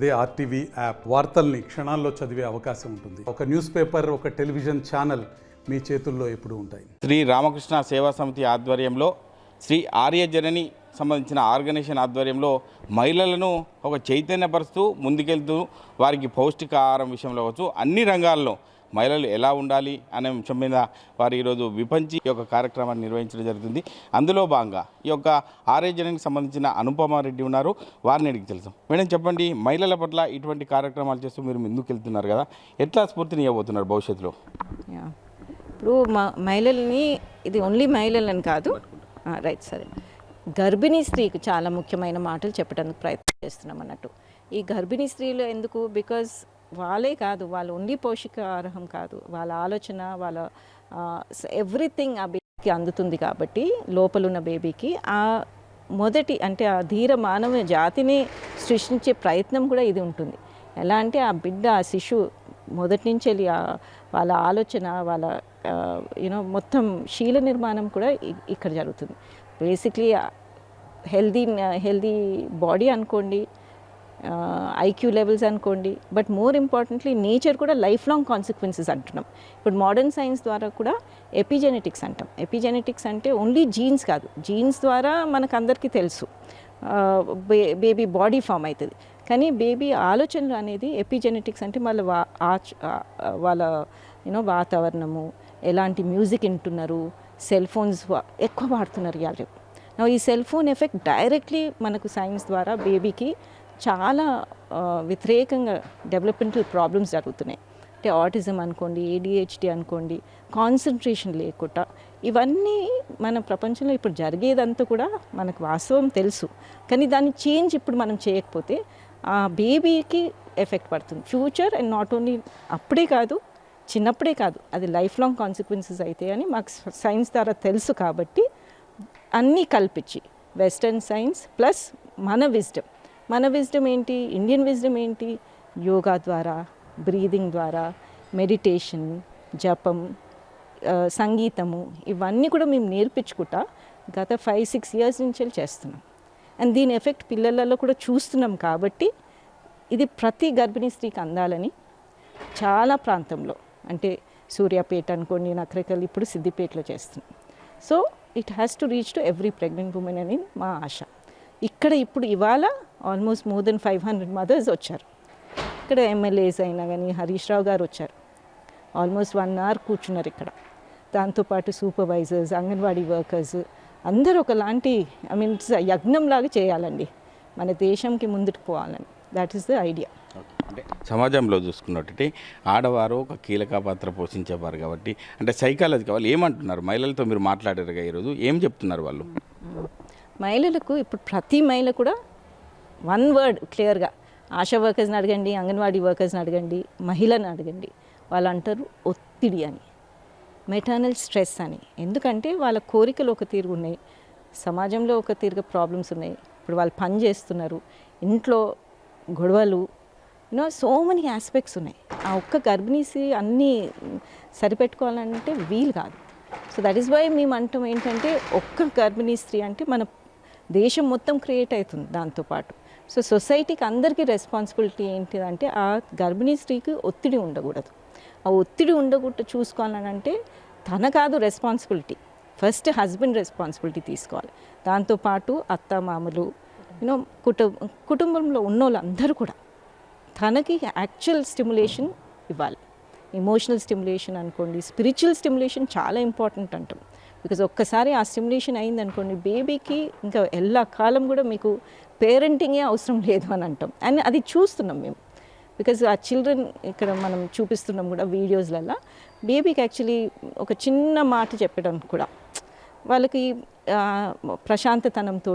అదే RTV app వార్తల్ని క్షణాల్లో చదివే అవకాశం ఉంటుంది. ఒక న్యూస్ పేపర్ ఒక టెలివిజన్ ఛానల్ మీ చేతుల్లో ఎప్పుడు ఉంటాయి. శ్రీ రామకృష్ణ సేవా సమితి ఆధ్వర్యంలో శ్రీ ఆర్యజనని సంబంధించిన ఆర్గనైజేషన్ ఆధ్వర్యంలో మహిళలను ఒక చైతన్యపరుస్తూ ముందుకెళ్తూ వారికి పౌష్టికాహారం విషయంలో కావచ్చు అన్ని రంగాల్లో మహిళలు ఎలా ఉండాలి అనే అంశం మీద వారు ఈరోజు విపంచి ఈ యొక్క కార్యక్రమాన్ని నిర్వహించడం జరుగుతుంది. అందులో భాగంగా ఈ యొక్క ఆరోగ్యానికి సంబంధించిన అనుపమ రెడ్డి ఉన్నారు. వారిని అడిగి తెలుసు. మేడం చెప్పండి మహిళల పట్ల ఇటువంటి కార్యక్రమాలు చేస్తూ మీరు ముందుకు వెళ్తున్నారు కదా ఎట్లా స్ఫూర్తిని ఇవ్వబోతున్నారు భవిష్యత్తులో? ఇప్పుడు మా మహిళల్ని ఇది ఓన్లీ మహిళలని కాదు. రైట్ సరే. గర్భిణీ స్త్రీకి చాలా ముఖ్యమైన మాటలు చెప్పడానికి ప్రయత్నం చేస్తున్నాం అన్నట్టు. ఈ గర్భిణీ స్త్రీలు ఎందుకు? బికాజ్ వాళ్ళే కాదు వాళ్ళు ఓన్లీ పౌష్టికాహారం కాదు. వాళ్ళ ఆలోచన వాళ్ళ ఎవ్రీథింగ్ ఆ బేబీకి అందుతుంది కాబట్టి లోపలున్న బేబీకి ఆ మొదటి అంటే ఆ ధీర మానవ జాతిని సృష్టించే ప్రయత్నం కూడా ఇది ఉంటుంది. ఎలా అంటే ఆ బిడ్డ ఆ శిశువు మొదటి నుంచి వెళ్ళి ఆ- వాళ్ళ ఆలోచన వాళ్ళ యూనో మొత్తం శీల నిర్మాణం కూడా ఇక్కడ జరుగుతుంది. బేసిక్లీ హెల్దీ హెల్దీ బాడీ అనుకోండి ఐక్యూ లెవెల్స్ అనుకోండి. బట్ మోర్ ఇంపార్టెంట్లీ నేచర్ కూడా లైఫ్ లాంగ్ కాన్సిక్వెన్సెస్ అంటున్నాం. ఇప్పుడు మోడర్న్ సైన్స్ ద్వారా కూడా ఎపిజెనెటిక్స్ అంటాం. ఎపిజెనెటిక్స్ అంటే ఓన్లీ జీన్స్ కాదు. జీన్స్ ద్వారా మనకు అందరికీ తెలుసు బే బేబీ బాడీ ఫామ్ అవుతుంది. కానీ బేబీ ఆలోచనలు అనేది ఎపిజెనెటిక్స్ అంటే వాళ్ళ వా ఆచ్ వాళ్ళ యూనో వాతావరణము ఎలాంటి మ్యూజిక్ వింటున్నారు సెల్ ఫోన్స్ ఎక్కువ వాడుతున్నారు ఇవాళ రేపు ఈ సెల్ ఫోన్ ఎఫెక్ట్ డైరెక్ట్లీ మనకు సైన్స్ ద్వారా బేబీకి చాలా వ్యతిరేకంగా డెవలప్మెంటల్ ప్రాబ్లమ్స్ జరుగుతున్నాయి. అంటే ఆటిజం అనుకోండి ఏడిహెచ్డి అనుకోండి కాన్సన్ట్రేషన్ లేకుండా ఇవన్నీ మన ప్రపంచంలో ఇప్పుడు జరిగేదంతా కూడా మనకు వాస్తవం తెలుసు. కానీ దాన్ని చేంజ్ ఇప్పుడు మనం చేయకపోతే ఆ బేబీకి ఎఫెక్ట్ పడుతుంది. ఫ్యూచర్ అండ్ నాట్ ఓన్లీ అప్పుడే కాదు చిన్నప్పుడే కాదు అది లైఫ్ లాంగ్ కాన్సిక్వెన్సెస్ అయితే అని మాకు సైన్స్ ద్వారా తెలుసు కాబట్టి అన్నీ కల్పించి వెస్టర్న్ సైన్స్ ప్లస్ మన విజ్డమ్ మన విజ్డమ్ ఏంటి? ఇండియన్ విజ్డమ్ ఏంటి? యోగా ద్వారా బ్రీదింగ్ ద్వారా మెడిటేషన్ జపం సంగీతము ఇవన్నీ కూడా మేము నేర్పించుకుంటా గత ఫైవ్ సిక్స్ ఇయర్స్ నుంచి చేస్తున్నాం. అండ్ దీని ఎఫెక్ట్ పిల్లలలో కూడా చూస్తున్నాం కాబట్టి ఇది ప్రతి గర్భిణీ స్త్రీకి అందాలని చాలా ప్రాంతంలో అంటే సూర్యాపేట అనుకోండి నకరికల్ ఇప్పుడు సిద్దిపేటలో చేస్తున్నాం. So it has to reach to every pregnant women అని మా ఆశ. ఇక్కడ ఇప్పుడు ఇవాళ almost more than five hundred mothers వచ్చారు. ఇక్కడ ఎమ్మెల్యేస్ అయినా కానీ హరీష్ రావు గారు వచ్చారు. ఆల్మోస్ట్ వన్ అవర్ కూర్చున్నారు ఇక్కడ. దాంతోపాటు సూపర్వైజర్స్ అంగన్వాడీ వర్కర్స్ అందరూ ఒకలాంటి ఐ మీన్ యజ్ఞంలాగా చేయాలండి. మన దేశంకి ముందుకు పోవాలని. దాట్ ఈస్ ద ఐడియా అంటే సమాజంలో చూసుకున్నట్టు ఆడవారు ఒక కీలక పాత్ర పోషించేవారు కాబట్టి అంటే సైకాలజీ వాళ్ళు ఏమంటున్నారు? మహిళలతో మీరు మాట్లాడారుగా ఈరోజు. ఏం చెప్తున్నారు వాళ్ళు? మహిళలకు ఇప్పుడు ప్రతి మహిళ కూడా వన్ వర్డ్ క్లియర్గా ఆశా వర్కర్స్ని అడగండి అంగన్వాడీ వర్కర్స్ని అడగండి మహిళని అడగండి. వాళ్ళు అంటారు ఒత్తిడి అని మెటర్నల్ స్ట్రెస్ అని. ఎందుకంటే వాళ్ళ కోరికలు ఒక తీరు ఉన్నాయి సమాజంలో ఒక తీరుగా ప్రాబ్లమ్స్ ఉన్నాయి. ఇప్పుడు వాళ్ళు పని చేస్తున్నారు ఇంట్లో గొడవలు యూనో సో మెనీ ఆస్పెక్ట్స్ ఉన్నాయి. ఆ ఒక్క గర్భిణీసి అన్నీ సరిపెట్టుకోవాలంటే వీలు కాదు. సో దట్ ఈస్ వై మేము అంటాం ఏంటంటే ఒక్క గర్భిణీ స్త్రీ అంటే మన దేశం మొత్తం క్రియేట్ అవుతుంది దాంతోపాటు సో సొసైటీకి అందరికీ రెస్పాన్సిబిలిటీ ఏంటిదంటే ఆ గర్భిణీ స్త్రీకి ఒత్తిడి ఉండకూడదు. ఆ ఒత్తిడి ఉండకుండా చూసుకోవాలని అంటే తన కాదు రెస్పాన్సిబిలిటీ. ఫస్ట్ హస్బెండ్ రెస్పాన్సిబిలిటీ తీసుకోవాలి. దాంతోపాటు అత్త మామలు యూనో కుటుంబ కుటుంబంలో ఉన్న వాళ్ళందరూ కూడా తనకి యాక్చువల్ స్టిమ్యులేషన్ ఇవ్వాలి. ఎమోషనల్ స్టిమ్యులేషన్ అనుకోండి స్పిరిచువల్ స్టిమ్యులేషన్ చాలా ఇంపార్టెంట్ అంటాం. బికాజ్ ఒక్కసారి ఆ స్టిమ్యులేషన్ అయింది అనుకోండి బేబీకి ఇంకా ఎలా కాలం కూడా మీకు పేరెంటింగే అవసరం లేదు అని అంటాం. అండ్ అది చూస్తున్నాం మేము. బికాజ్ ఆ చిల్డ్రన్ ఇక్కడ మనం చూపిస్తున్నాం కూడా వీడియోస్లలో బేబీకి యాక్చువల్లీ ఒక చిన్న మాట చెప్పడం కూడా. వాళ్ళకి ప్రశాంతతనంతో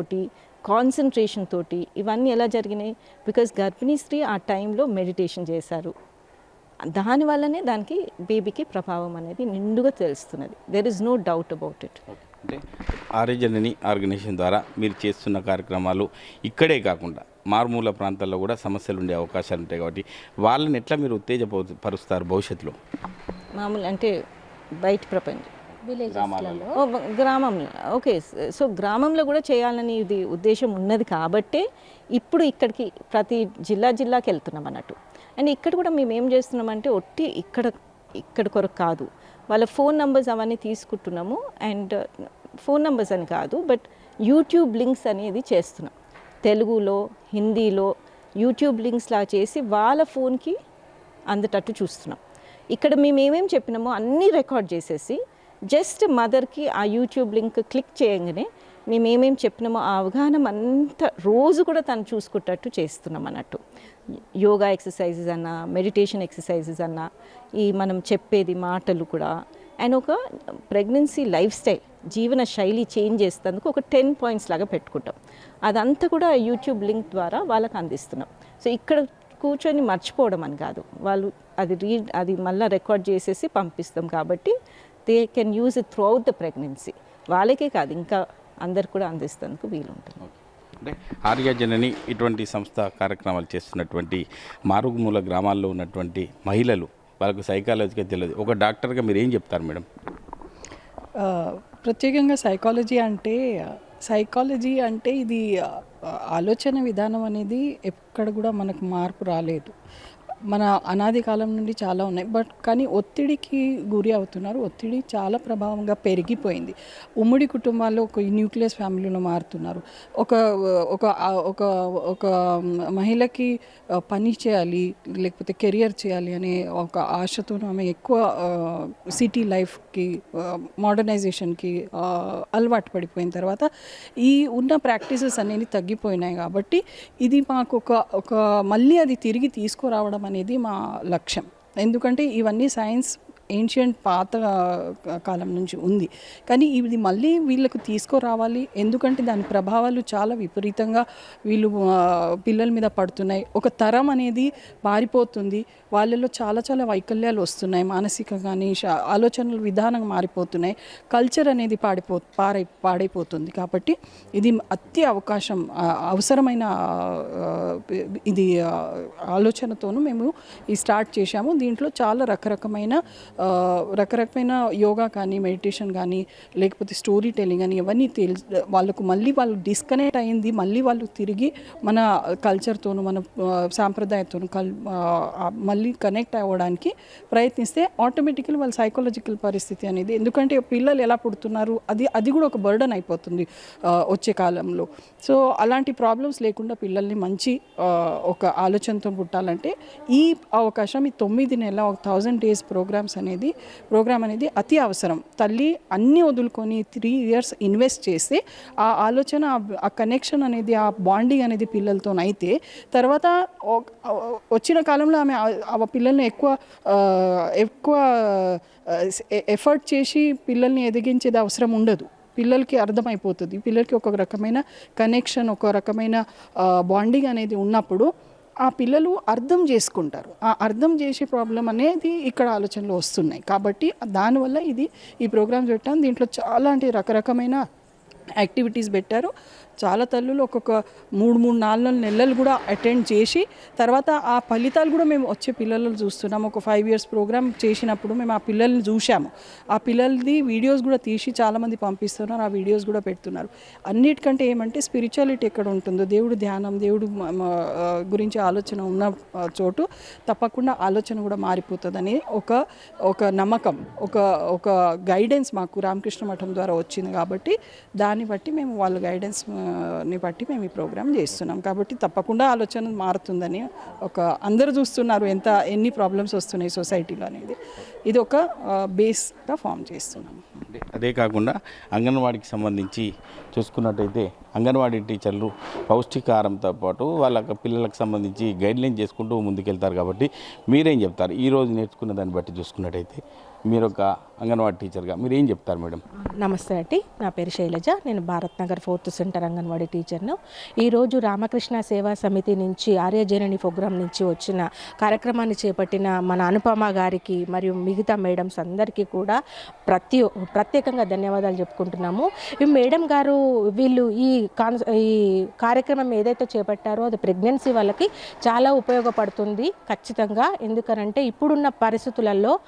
కాన్సన్ట్రేషన్ తోటి ఇవన్నీ ఎలా జరిగినాయి? బికాజ్ గర్భిణీ స్త్రీ ఆ టైంలో మెడిటేషన్ చేశారు. దానివల్లనే దానికి బేబీకి ప్రభావం అనేది నిండుగా తెలుస్తున్నది. There is no doubt about it అంటే ఆర్యజనని ఆర్గనైజేషన్ ద్వారా మీరు చేస్తున్న కార్యక్రమాలు ఇక్కడే కాకుండా మారుమూల ప్రాంతాల్లో కూడా సమస్యలు ఉండే అవకాశాలు ఉంటాయి కాబట్టి వాళ్ళని ఎట్లా మీరు ఉత్తేజపరుస్తారు భవిష్యత్తులో? మామూలు అంటే బయట ప్రపంచం గ్రామంలో. ఓకే సో గ్రామంలో కూడా చేయాలని ఇది ఉద్దేశం ఉన్నది కాబట్టే ఇప్పుడు ఇక్కడికి ప్రతి జిల్లా జిల్లాకి వెళ్తున్నాం అన్నట్టు. అండ్ ఇక్కడ కూడా మేము ఏం చేస్తున్నామంటే ఒట్టి ఇక్కడ ఇక్కడ కొరకు కాదు. వాళ్ళ ఫోన్ నంబర్స్ అవన్నీ తీసుకుంటున్నాము. అండ్ ఫోన్ నంబర్స్ అని కాదు బట్ యూట్యూబ్ లింక్స్ అనేది చేస్తున్నాం. తెలుగులో హిందీలో యూట్యూబ్ లింక్స్లా చేసి వాళ్ళ ఫోన్కి అందటట్టు చూస్తున్నాం. ఇక్కడ మేము ఏమేమి చెప్పినామో అన్నీ రికార్డ్ చేసేసి జస్ట్ మదర్కి ఆ యూట్యూబ్ లింక్ క్లిక్ చేయగానే మేము ఏమేమి చెప్పినామో ఆ అవగాహన అంతా రోజు కూడా తను చూసుకున్నట్టు చేస్తున్నాం అన్నట్టు. యోగా ఎక్సర్సైజెస్ అన్న మెడిటేషన్ ఎక్సర్సైజెస్ అన్న ఈ మనం చెప్పేది మాటలు కూడా. అండ్ ఒక ప్రెగ్నెన్సీ లైఫ్ స్టైల్ జీవన శైలి చేంజ్ చేసేందుకు ఒక టెన్ పాయింట్స్ లాగా పెట్టుకుంటాం. అదంతా కూడా యూట్యూబ్ లింక్ ద్వారా వాళ్ళకి అందిస్తున్నాం. సో ఇక్కడ కూర్చొని మర్చిపోవడం అని కాదు. వాళ్ళు అది రీడ్ అది మళ్ళీ రికార్డ్ చేసేసి పంపిస్తాం కాబట్టి they can use it throughout the pregnancy. వాళ్ళకే కాదు ఇంకా అందరు కూడా అందిస్తేందుకు వీలుంటుంది. అంటే ఆర్యజనని ఇటువంటి సంస్థ కార్యక్రమాలు చేస్తున్నటువంటి మారుమూల గ్రామాల్లో ఉన్నటువంటి మహిళలు వాళ్ళకు సైకాలజీగా తెలియదు. ఒక డాక్టర్గా మీరు ఏం చెప్తారు మేడం? ప్రత్యేకంగా సైకాలజీ అంటే సైకాలజీ అంటే ఇది ఆలోచన విధానం అనేది ఎక్కడ కూడా మనకు మార్పు రాలేదు. మన అనాది కాలం నుండి చాలా ఉన్నాయి. బట్ కానీ ఒత్తిడికి గురి అవుతున్నారు. ఒత్తిడి చాలా ప్రభావంగా పెరిగిపోయింది. ఉమ్మడి కుటుంబాల్లో ఒక న్యూక్లియస్ ఫ్యామిలీలో మారుతున్నారు. ఒక ఒక ఒక ఒక మహిళకి పని చేయాలి లేకపోతే కెరియర్ చేయాలి అనే ఒక ఆశతో ఆమె ఎక్కువ సిటీ లైఫ్కి మోడర్నైజేషన్కి అలవాటు పడిపోయిన తర్వాత ఈ ఉన్న ప్రాక్టీసెస్ అనేవి తగ్గిపోయినాయి కాబట్టి ఇది మాకు ఒక ఒక మళ్ళీ అది తిరిగి తీసుకురావడం అనేది మా లక్ష్యం. ఎందుకంటే ఇవన్నీ సైన్స్ ఏన్షియంట్ పాత కాలం నుంచి ఉంది. కానీ ఇది మళ్ళీ వీళ్ళకు తీసుకురావాలి. ఎందుకంటే దాని ప్రభావాలు చాలా విపరీతంగా వీళ్ళు పిల్లల మీద పడుతున్నాయి. ఒక తరం అనేది మారిపోతుంది. వాళ్ళలో చాలా చాలా వైకల్యాలు వస్తున్నాయి. మానసిక కానీ ఆలోచనల విధానం మారిపోతున్నాయి. కల్చర్ అనేది పాడిపో పాడై పాడైపోతుంది. కాబట్టి ఇది అతి అవకాశం అవసరమైన ఇది ఆలోచనతోనూ మేము ఈ స్టార్ట్ చేశాము. దీంట్లో చాలా రకరకమైన రకరకమైన యోగా కానీ మెడిటేషన్ కానీ లేకపోతే స్టోరీ టెల్లింగ్ అని ఇవన్నీ తెలి వాళ్ళకు మళ్ళీ వాళ్ళు డిస్కనెక్ట్ అయింది మళ్ళీ వాళ్ళు తిరిగి మన కల్చర్తోను మన సాంప్రదాయంతోనూ కల్ మళ్ళీ కనెక్ట్ అవ్వడానికి ప్రయత్నిస్తే ఆటోమేటిక్గా వాళ్ళ సైకాలజికల్ పరిస్థితి అనేది ఎందుకంటే పిల్లలు ఎలా పుడుతున్నారు అది అది కూడా ఒక బర్డన్ అయిపోతుంది వచ్చే కాలంలో. సో అలాంటి ప్రాబ్లమ్స్ లేకుండా పిల్లల్ని మంచి ఒక ఆలోచనతో పుట్టాలంటే ఈ అవకాశం ఈ తొమ్మిది నెలల ఒక థౌజండ్ డేస్ ప్రోగ్రామ్స్ అనేది ప్రోగ్రామ్ అనేది అతి అవసరం. తల్లి అన్నీ వదులుకొని త్రీ ఇయర్స్ ఇన్వెస్ట్ చేస్తే ఆ ఆలోచన ఆ- కనెక్షన్ అనేది ఆ బాండింగ్ అనేది పిల్లలతో అయితే తర్వాత వచ్చిన కాలంలో ఆమె ఆ- పిల్లల్ని ఎక్కువ ఎక్కువ ఎఫర్ట్ చేసి పిల్లల్ని ఎదిగించేది అవసరం ఉండదు. పిల్లలకి అర్థమైపోతుంది. పిల్లలకి ఒక రకమైన కనెక్షన్ ఒక రకమైన బాండింగ్ అనేది ఉన్నప్పుడు ఆ పిల్లలు అర్థం చేసుకుంటారు. ఆ అర్థం చేసే ప్రాబ్లం అనేది ఇక్కడ ఆలోచనలు వస్తున్నాయి. కాబట్టి దానివల్ల ఇది ఈ ప్రోగ్రామ్స్ పెట్టాను దీంట్లో చాలా అంటే రకరకమైన యాక్టివిటీస్ పెట్టారు. చాలా తల్లులు ఒక్కొక్క మూడు మూడు నాలుగు నెలలు కూడా అటెండ్ చేసి తర్వాత ఆ ఫలితాలు కూడా మేము వచ్చే పిల్లలను చూస్తున్నాము. ఒక ఫైవ్ ఇయర్స్ ప్రోగ్రామ్ చేసినప్పుడు మేము ఆ పిల్లల్ని చూసాము ఆ పిల్లలది వీడియోస్ కూడా తీసి చాలామంది పంపిస్తున్నారు ఆ వీడియోస్ కూడా పెడుతున్నారు. అన్నిటికంటే ఏమంటే స్పిరిచువాలిటీ ఎక్కడ ఉంటుందో దేవుడు ధ్యానం దేవుడు గురించి ఆలోచన ఉన్న చోటు తప్పకుండా ఆలోచన కూడా మారిపోతుందని ఒక ఒక నమ్మకం ఒక ఒక గైడెన్స్ మాకు రామకృష్ణ మఠం ద్వారా వచ్చింది కాబట్టి దా దాన్ని బట్టి మేము వాళ్ళ గైడెన్స్ని బట్టి మేము ఈ ప్రోగ్రామ్ చేస్తున్నాం. కాబట్టి తప్పకుండా ఆలోచన మారుతుందని ఒక అందరూ చూస్తున్నారు ఎంత ఎన్ని ప్రాబ్లమ్స్ వస్తున్నాయి సొసైటీలో అనేది. ఇది ఒక బేస్గా ఫామ్ చేస్తున్నాం. అదే కాకుండా అంగన్వాడికి సంబంధించి చూసుకున్నట్టయితే అంగన్వాడీ టీచర్లు పౌష్టికాహారంతో పాటు వాళ్ళ పిల్లలకు సంబంధించి గైడ్లైన్ చేసుకుంటూ ముందుకెళ్తారు కాబట్టి మీరేం చెప్తారు? ఈరోజు నేర్చుకున్న దాన్ని బట్టి చూసుకున్నట్టయితే మీరు ఒక అంగన్వాడీ టీచర్గా మీరు ఏం చెప్తారు మేడం? నమస్తే అండి. నా పేరు శైలజ. నేను భారత్ నగర్ ఫోర్త్ సెంటర్ అంగన్వాడీ టీచర్ను. ఈరోజు రామకృష్ణ సేవా సమితి నుంచి ఆర్యజనని ప్రోగ్రాం నుంచి వచ్చిన కార్యక్రమాన్ని చేపట్టిన మన అనుపమ గారికి మరియు మిగతా మేడమ్స్ అందరికీ కూడా ప్రతి ప్రత్యేకంగా ధన్యవాదాలు చెప్పుకుంటున్నాము. ఈ మేడం గారు వీళ్ళు ఈ కాన్ ఈ కార్యక్రమం ఏదైతే చేపట్టారో అది ప్రెగ్నెన్సీ వాళ్ళకి చాలా ఉపయోగపడుతుంది ఖచ్చితంగా. ఎందుకనంటే ఇప్పుడున్న పరిస్థితులలో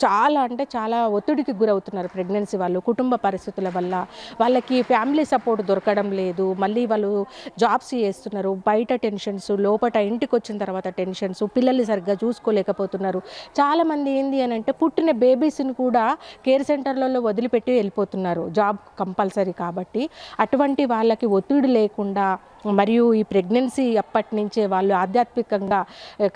చాలా అంటే చాలా ఒత్తిడికి గురవుతున్నారు ప్రెగ్నెన్సీ వాళ్ళు కుటుంబ పరిస్థితుల వల్ల. వాళ్ళకి ఫ్యామిలీ సపోర్ట్ దొరకడం లేదు. మళ్ళీ వాళ్ళు జాబ్స్ చేస్తున్నారు. బయట టెన్షన్స్ లోపల ఇంటికి వచ్చిన తర్వాత టెన్షన్స్ పిల్లల్ని సరిగ్గా చూసుకోలేకపోతున్నారు. చాలామంది ఏంది అని అంటే పుట్టిన బేబీస్ని కూడా కేర్ సెంటర్లలో వదిలిపెట్టి వెళ్ళిపోతున్నారు. జాబ్ కంపల్సరీ కాబట్టి అటువంటి వాళ్ళకి ఒత్తిడి లేకుండా మరియు ఈ ప్రెగ్నెన్సీ అప్పటి నుంచే వాళ్ళు ఆధ్యాత్మికంగా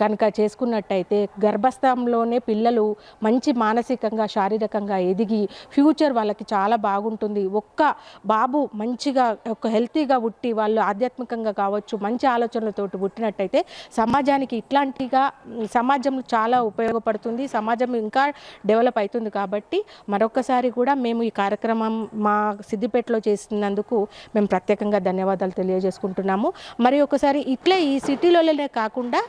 కనుక చేసుకున్నట్టయితే గర్భస్థంలోనే పిల్లలు మంచి మానసికంగా శారీరకంగా ఎదిగి ఫ్యూచర్ వాళ్ళకి చాలా బాగుంటుంది. ఒక్క బాబు మంచిగా ఒక హెల్తీగా పుట్టి వాళ్ళు ఆధ్యాత్మికంగా కావచ్చు మంచి ఆలోచనలతోటి పుట్టినట్టయితే సమాజానికి ఇట్లాంటిగా సమాజం సమాజంలో చాలా ఉపయోగపడుతుంది. సమాజం ఇంకా డెవలప్ అవుతుంది కాబట్టి మరొకసారి కూడా మేము ఈ కార్యక్రమం మా సిద్దిపేటలో చేసినందుకు మేము ప్రత్యేకంగా ధన్యవాదాలు తెలియజేసుకుంటాం తెలియజేసుకుంటున్నాము మరి ఒకసారి ఇట్లే ఈ సిటీలోనే కాకుండా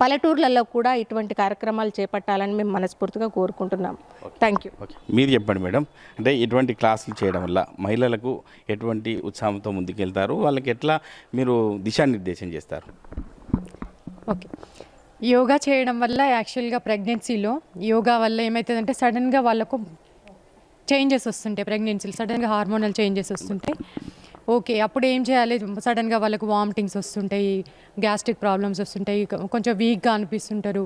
పల్లెటూర్లలో కూడా ఇటువంటి కార్యక్రమాలు చేపట్టాలని మేము మనస్ఫూర్తిగా కోరుకుంటున్నాం థ్యాంక్ యూ ఓకే. మీరు చెప్పండి మేడం. అంటే ఇటువంటి క్లాసులు చేయడం వల్ల మహిళలకు ఎటువంటి ఉత్సాహంతో ముందుకెళ్తారు? వాళ్ళకి ఎట్లా మీరు దిశానిర్దేశం చేస్తారు? ఓకే. యోగా చేయడం వల్ల యాక్చువల్గా ప్రెగ్నెన్సీలో యోగా వల్ల ఏమవుతుందంటే సడన్గా వాళ్ళకు చేంజెస్ వస్తుంటాయి ప్రెగ్నెన్సీలో. సడన్గా హార్మోనల్ చేంజెస్ వస్తుంటాయి. ఓకే అప్పుడు ఏం చేయాలి? సడన్గా వాళ్ళకు వామిటింగ్స్ వస్తుంటాయి గ్యాస్ట్రిక్ ప్రాబ్లమ్స్ వస్తుంటాయి కొంచెం వీక్గా అనిపిస్తుంటారు.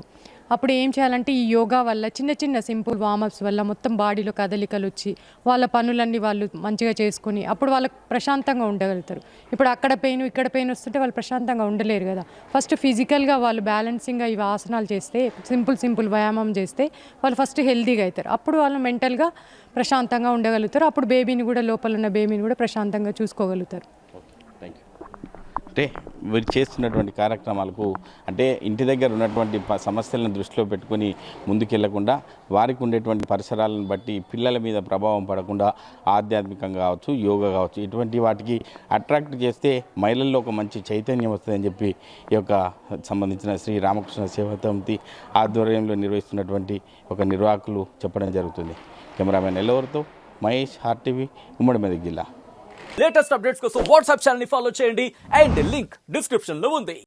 అప్పుడు ఏం చేయాలంటే ఈ యోగా వల్ల చిన్న చిన్న సింపుల్ వార్మప్స్ వల్ల మొత్తం బాడీలో కదలికలు వచ్చి వాళ్ళ పనులన్నీ వాళ్ళు మంచిగా చేసుకొని అప్పుడు వాళ్ళకు ప్రశాంతంగా ఉండగలుగుతారు. ఇప్పుడు అక్కడ పెయిన్ ఇక్కడ పెయిన్ వస్తుంటే వాళ్ళు ప్రశాంతంగా ఉండలేరు కదా. ఫస్ట్ ఫిజికల్గా వాళ్ళు బ్యాలెన్సింగ్గా ఇవి ఆసనాలు చేస్తే సింపుల్ సింపుల్ వ్యాయామం చేస్తే వాళ్ళు ఫస్ట్ హెల్దీగా అవుతారు. అప్పుడు వాళ్ళు మెంటల్గా ప్రశాంతంగా ఉండగలుగుతారు. అప్పుడు బేబీని కూడా లోపల ఉన్న బేబీని కూడా ప్రశాంతంగా చూసుకోగలుగుతారు. అంటే వీరు చేస్తున్నటువంటి కార్యక్రమాలకు అంటే ఇంటి దగ్గర ఉన్నటువంటి సమస్యలను దృష్టిలో పెట్టుకొని ముందుకెళ్ళకుండా వారికి ఉండేటువంటి పరిసరాలను బట్టి పిల్లల మీద ప్రభావం పడకుండా ఆధ్యాత్మికంగా కావచ్చు యోగా కావచ్చు ఇటువంటి వాటికి అట్రాక్ట్ చేస్తే మహిళల్లో ఒక మంచి చైతన్యం వస్తుందని చెప్పి ఈ యొక్క సంబంధించిన శ్రీ రామకృష్ణ సేవతమితి ఆధ్వర్యంలో నిర్వహిస్తున్నటువంటి ఒక నిర్వాహకులు చెప్పడం జరుగుతుంది. కెమెరామెన్ ఎల్లవరితో మహేష్ ఆర్టీవీ ఉమ్మడి మెదక్ జిల్లా. లేటెస్ట్ అప్డేట్స్ కోసం వాట్సాప్ ఛానల్ని ఫాలో చేయండి. అండ్ లింక్ డిస్క్రిప్షన్లో ఉంది.